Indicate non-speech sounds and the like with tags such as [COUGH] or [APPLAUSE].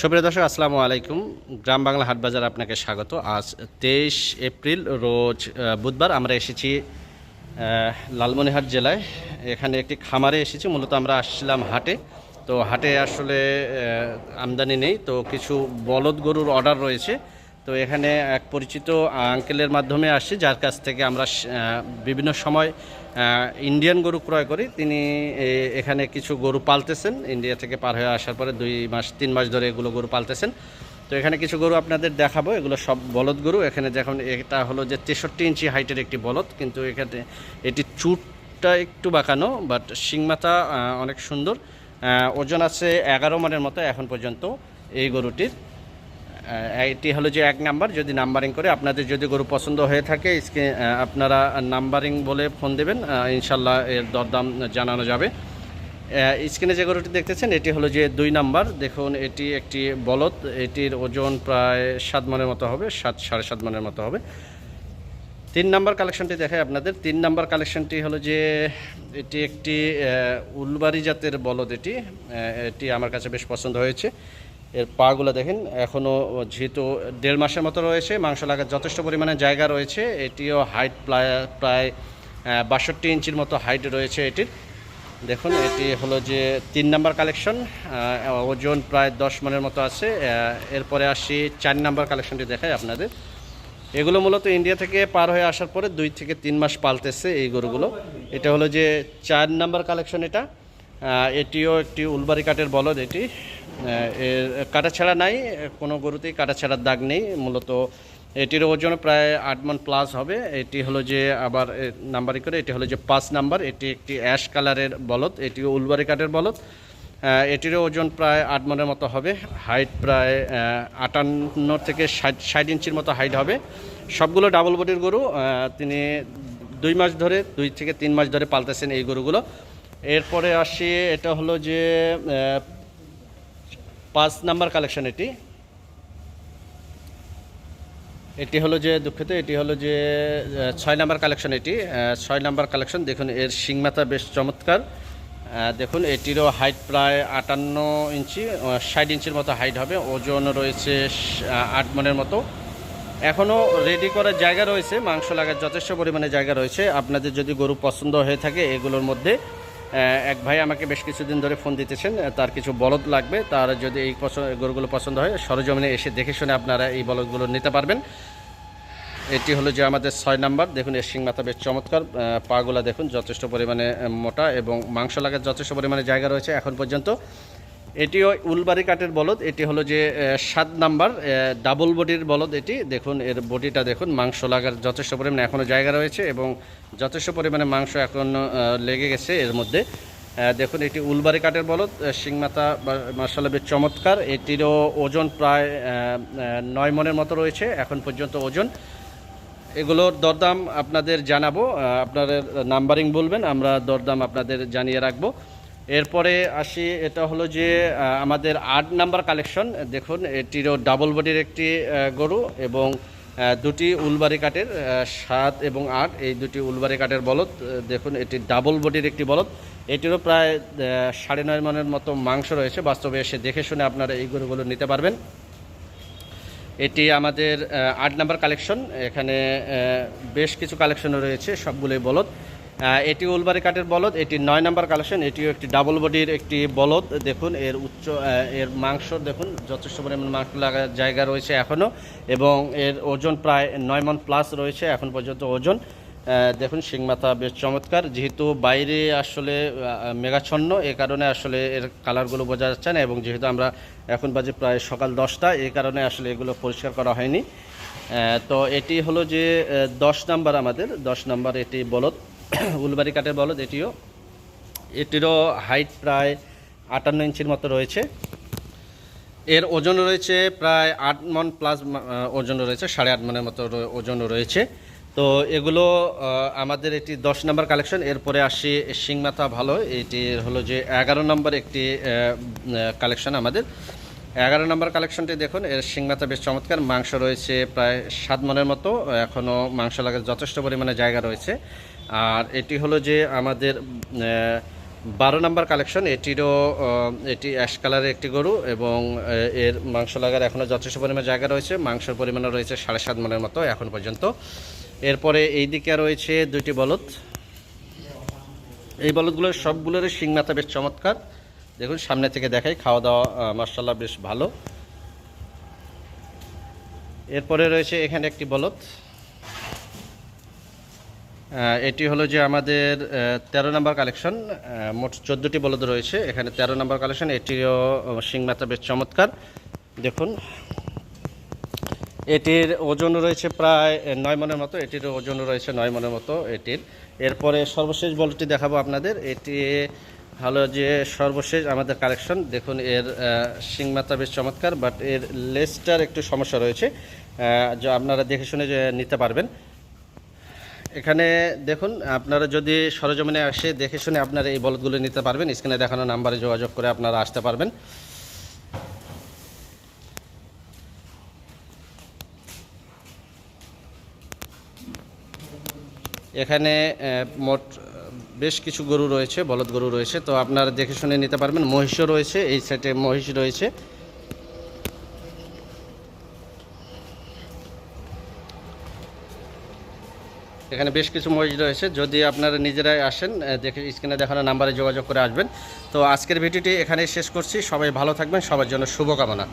সুপ্রিয় দর্শক, আসসালামু আলাইকুম। গ্রাম বাংলা হাটবাজার আপনাকে স্বাগত। আজ তেইশ এপ্রিল, রোজ বুধবার আমরা এসেছি লালমনিহাট জেলায়। এখানে একটি খামারে এসেছি, মূলত আমরা আসছিলাম হাটে। তো হাটে আসলে আমদানি নেই, তো কিছু বলদ গরুর অর্ডার রয়েছে। তো এখানে এক পরিচিত আঙ্কেলের মাধ্যমে আসছি, যার কাছ থেকে আমরা বিভিন্ন সময় ইন্ডিয়ান গরু ক্রয় করি। তিনি এখানে কিছু গরু পালতেছেন। ইন্ডিয়া থেকে পার হয়ে আসার পরে দুই মাস, তিন মাস ধরে এগুলো গরু পালতেছেন। তো এখানে কিছু গরু আপনাদের দেখাবো। এগুলো সব বলদ গরু। এখানে দেখুন, এটা হলো যে তেষট্টি ইঞ্চি হাইটের একটি বলদ। কিন্তু এখানে, এটি চুটটা একটু বাঁকানো বাট শিংমাথা অনেক সুন্দর। ওজন আছে এগারো মানের মতো এখন পর্যন্ত এই গরুটির। এটি হলো যে এক নাম্বার, যদি নাম্বারিং করে, আপনাদের যদি গরু পছন্দ হয়ে থাকে ইসকে আপনারা নাম্বারিং বলে ফোন দেবেন ইনশাল্লাহ এর দরদাম জানানো যাবে। স্ক্রিনে যে গরুটি দেখতেছেন, এটি হলো যে দুই নাম্বার। দেখুন, এটি একটি বলদ, এটির ওজন প্রায় সাত মনের মতো হবে, সাত, সাড়ে সাত মনের মতো হবে। তিন নাম্বার কালেকশনটি দেখায় আপনাদের। তিন নাম্বার কালেকশনটি হলো যে এটি একটি উলবাড়ি জাতের বলদ এটি এটি আমার কাছে বেশ পছন্দ হয়েছে। এর পাগুলো দেখেন এখনও যেহেতু দেড় মাসের মতো রয়েছে, মাংস লাগার যথেষ্ট পরিমাণে জায়গা রয়েছে, এটিও হাইট প্রায় প্রায় বাষট্টি ইঞ্চির মতো হাইট রয়েছে এটির। দেখুন, এটি হলো যে তিন নাম্বার কালেকশন ওজন প্রায় দশ মনের মতো আছে এরপরে আসি চার নাম্বার কালেকশনটি দেখায় আপনাদের। এগুলো মূলত ইন্ডিয়া থেকে পার হয়ে আসার পরে দুই থেকে তিন মাস পালতেছে এই গরুগুলো। এটা হলো যে চার নাম্বার কালেকশন এটা। এটিও একটি উলবারি কাঠের বলদ এটি। এর কাটা ছাড়া নাই, কোনো গরুতেই কাটা ছাড়ার দাগ নেই, মূলত এটির ওজন প্রায় আট মন প্লাস হবে। এটি হলো যে আবার নাম্বারিং করে, এটি হলো যে পাঁচ নাম্বার এটি একটি অ্যাশ কালারের বলদ, এটিও উলবারি কাঠের বলদ। এটিরও ওজন প্রায় আট মনের মতো হবে হাইট প্রায় আটান্ন থেকে ষাট ষাট ইঞ্চির মতো হাইট হবে। সবগুলো ডাবল বডির গরু তিনি দুই মাস ধরে, দুই থেকে তিন মাস ধরে পালতেছেন এই গরুগুলো। এরপরে আসি, এটা হলো যে পাঁচ নাম্বার কালেকশন এটি। এটি হলো যে, দুঃখিত, এটি হলো যে ছয় নাম্বার কালেকশন এটি। ছয় নাম্বার কালেকশন দেখুন, এর শিংমাথা বেশ চমৎকার। দেখুন, এটিরও হাইট প্রায় আটান্ন ইঞ্চি ষাট ইঞ্চির মতো হাইট হবে, ওজন রয়েছে আট মনের মতো। এখনও রেডি করার জায়গা রয়েছে, মাংস লাগার যথেষ্ট পরিমাণে জায়গা রয়েছে। আপনাদের যদি গরু পছন্দ হয়ে থাকে, এগুলোর মধ্যে এক ভাই আমাকে বেশ কিছুদিন ধরে ফোন দিতেছেন তার কিছু বলদ লাগবে, তার যদি এই পছন্দ, গরুগুলো পছন্দ হয়, সরজমিনে এসে দেখে শুনে আপনারা এই বলদগুলো নিতে পারবেন। এটি হলো যে আমাদের ছয় নাম্বার, দেখুন এর শিং মাথা বেশ চমৎকার পাগুলা দেখুন যথেষ্ট পরিমাণে মোটা এবং মাংস লাগার যথেষ্ট পরিমাণে জায়গা রয়েছে এখন পর্যন্ত। এটিও উলবাড়ি কাঠের বলদ এটি হলো যে সাত নাম্বার ডাবল বডির বলদ এটি। দেখুন এর বডিটা দেখুন মাংস লাগার যথেষ্ট পরিমাণে এখনও জায়গা রয়েছে এবং যথেষ্ট পরিমাণে মাংস এখন লেগে গেছে এর মধ্যে। দেখুন এটি উলবাড়ি কাঠের বলদ আহ, শিংমাথা মার্শাল্লাহ বেশ চমৎকার। এটিরও ওজন প্রায় নয় মনের মতো রয়েছে এখন পর্যন্ত ওজন। এগুলোর দরদাম আপনাদের জানাব আপনাদের নাম্বারিং বলবেন আমরা দরদাম আপনাদের জানিয়ে রাখব। এরপরে আসি, এটা হলো যে আমাদের আট নাম্বার কালেকশন। দেখুন, এটিরও ডাবল বডির একটি গরু এবং দুটি উলবাড়ি কাঠের সাত এবং আট। এই দুটি উলবারি কাঠের বলদ দেখুন, এটি ডাবল বডির একটি বলদ। এটিরও প্রায় সাড়ে নয় মনের মতো মাংস রয়েছে। বাস্তবে এসে দেখে শুনে আপনারা এই গরুগুলো নিতে পারবেন। এটি আমাদের আট নাম্বার কালেকশন। এখানে বেশ কিছু কালেকশন রয়েছে, সবগুলোই বলদ। এটি উলবারি কাঠের বলদ, এটি নয় নাম্বার কালেকশন এটিও একটি ডাবল বডির একটি বলদ। দেখুন, এর উচ্চ এর মাংস দেখুন, যথেষ্ট পরিমাণ মাংস লাগার জায়গা রয়েছে এখনও এবং এর ওজন প্রায় নয় মন প্লাস রয়েছে এখন পর্যন্ত ওজন। দেখুন, শিং মাথা বেশ চমৎকার। যেহেতু বাইরে আসলে মেঘাচ্ছন্ন, এ কারণে আসলে এর কালারগুলো বোঝা যাচ্ছে না এবং যেহেতু আমরা এখন বাজে প্রায় সকাল দশটা এই কারণে আসলে এগুলো পরিষ্কার করা হয়নি। তো এটি হলো যে দশ নাম্বার আমাদের, দশ নাম্বার এটি বলদ। [COUGHS] উলবাড়ি কাঠের বলদ, এটিও। এটিরও হাইট প্রায় আটান্ন ইঞ্চির মতো রয়েছে। এর ওজন রয়েছে প্রায় আট মন প্লাস ওজন রয়েছে, সাড়ে আট মনের মতো র- ওজন রয়েছে। তো এগুলো আমাদের একটি দশ নম্বর কালেকশন এরপরে আসি শিংমাথা ভালো। এটি হলো যে এগারো নম্বর একটি কালেকশন আমাদের। এগারো নম্বর কালেকশনটি দেখুন, এর শিংমাথা বেশ চমৎকার। মাংস রয়েছে প্রায় সাত মনের মতো। এখনও মাংস লাগার যথেষ্ট পরিমাণে জায়গা রয়েছে। আর এটি হলো যে আমাদের বারো নাম্বার কালেকশন। এটিরও এটি অ্যাশ কালারের একটি গরু এবং এর মাংস লাগার এখনও যথেষ্ট পরিমাণ জায়গা রয়েছে। মাংসের পরিমাণও রয়েছে সাড়ে সাত মনের মতো এখন পর্যন্ত। এরপরে এই দিকে রয়েছে দুইটি বলদ। এই বলদগুলোর সবগুলোর শিং মাথা বেশ চমৎকার। দেখুন, সামনে থেকে দেখাই, খাওয়া দাওয়া মার্শাল্লাহ বেশ ভালো। এরপরে রয়েছে এখানে একটি বলদ। এটি হলো যে আমাদের তেরো নম্বর কালেকশন। মোট চোদ্দোটি বলদ রয়েছে। এখানে তেরো নম্বর কালেকশন এটিও শিং মাথা বেশ চমৎকার। দেখুন এটির ওজন রয়েছে প্রায় নয় মনের মতো এটির ওজন রয়েছে নয় মনের মতো এটির। এরপরে সর্বশেষ বলটি দেখাবো আপনাদের। এটি হলো যে সর্বশেষ আমাদের কালেকশন। দেখুন এর আহ, শিং মাথা বেশ চমৎকার বাট এর লেজটার একটু সমস্যা রয়েছে। আপনারা দেখে শুনে যে নিতে পারবেন। এখানে দেখুন, আপনারা যদি সরজমিনে আসে দেখে শুনে আপনারা এই বলদগুলো নিতে পারবেন। স্ক্রিনে দেখানো নাম্বারে যোগাযোগ করে আপনারা আসতে পারবেন। এখানে মোট বেশ কিছু গরু রয়েছে, বলদ গরু রয়েছে। তো আপনারা দেখে শুনে নিতে পারবেন, মহিষও রয়েছে, এই সাইডে মহিষ রয়েছে। এখানে বেশ কিছু মহিষ রয়েছে। যদি আপনারা নিজেরাই আসেন দেখে স্ক্রিনে দেখানো নাম্বারে যোগাযোগ করে আসবেন। তো আজকের ভিডিওটি এখানেই শেষ করছি। সবাই ভালো থাকবেন। সবার জন্য শুভকামনা।